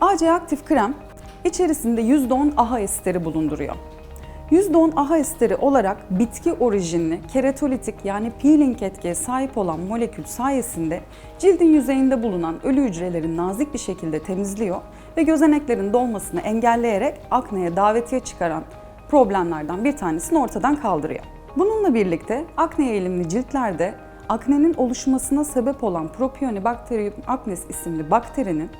AC aktif krem içerisinde %10 AHA esteri bulunduruyor. %10 AHA esteri olarak bitki orijinli keratolitik yani peeling etkiye sahip olan molekül sayesinde cildin yüzeyinde bulunan ölü hücrelerin nazik bir şekilde temizliyor ve gözeneklerin dolmasını engelleyerek akneye davetiye çıkaran problemlerden bir tanesini ortadan kaldırıyor. Bununla birlikte akne eğilimli ciltlerde aknenin oluşmasına sebep olan Propionibacterium acnes isimli bakterinin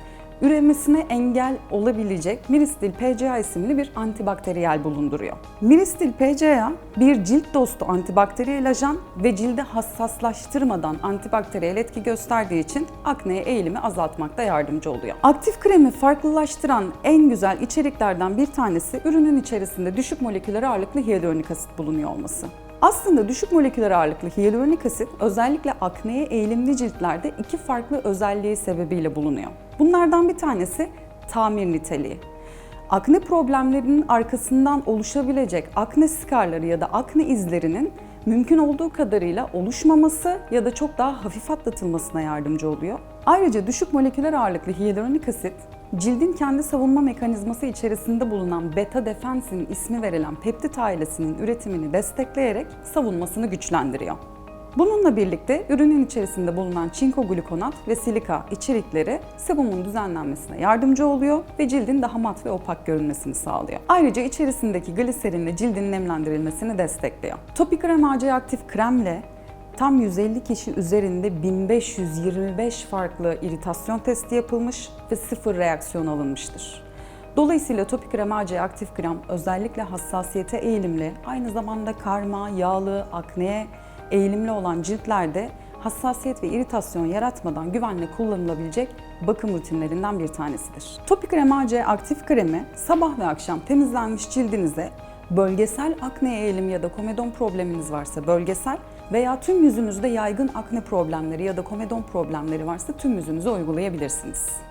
üremesine engel olabilecek Miristil PCA isimli bir antibakteriyel bulunduruyor. Miristil PCA bir cilt dostu antibakteriyel ajan ve cilde hassaslaştırmadan antibakteriyel etki gösterdiği için akneye eğilimi azaltmakta yardımcı oluyor. Aktif kremi farklılaştıran en güzel içeriklerden bir tanesi ürünün içerisinde düşük moleküler ağırlıklı hyaluronik asit bulunuyor olması. Aslında düşük moleküler ağırlıklı hyaluronik asit özellikle akneye eğilimli ciltlerde iki farklı özelliği sebebiyle bulunuyor. Bunlardan bir tanesi tamir niteliği. Akne problemlerinin arkasından oluşabilecek akne skarları ya da akne izlerinin mümkün olduğu kadarıyla oluşmaması ya da çok daha hafif atlatılmasına yardımcı oluyor. Ayrıca düşük moleküler ağırlıklı hyaluronik asit cildin kendi savunma mekanizması içerisinde bulunan beta defensin ismi verilen peptit ailesinin üretimini destekleyerek savunmasını güçlendiriyor. Bununla birlikte ürünün içerisinde bulunan çinko glukonat ve silika içerikleri sebumun düzenlenmesine yardımcı oluyor ve cildin daha mat ve opak görünmesini sağlıyor. Ayrıca içerisindeki gliserinle cildin nemlendirilmesini destekliyor. Topikrem AC aktif kremle tam 150 kişi üzerinde 1525 farklı iritasyon testi yapılmış ve sıfır reaksiyon alınmıştır. Dolayısıyla topik krem AC aktif krem özellikle hassasiyete eğilimli, aynı zamanda karma, yağlı, akneye eğilimli olan ciltlerde hassasiyet ve iritasyon yaratmadan güvenle kullanılabilecek bakım rutinlerinden bir tanesidir. Topik krem AC aktif kremi sabah ve akşam temizlenmiş cildinize bölgesel akne eğilim ya da komedon probleminiz varsa bölgesel veya tüm yüzünüzde yaygın akne problemleri ya da komedon problemleri varsa tüm yüzünüze uygulayabilirsiniz.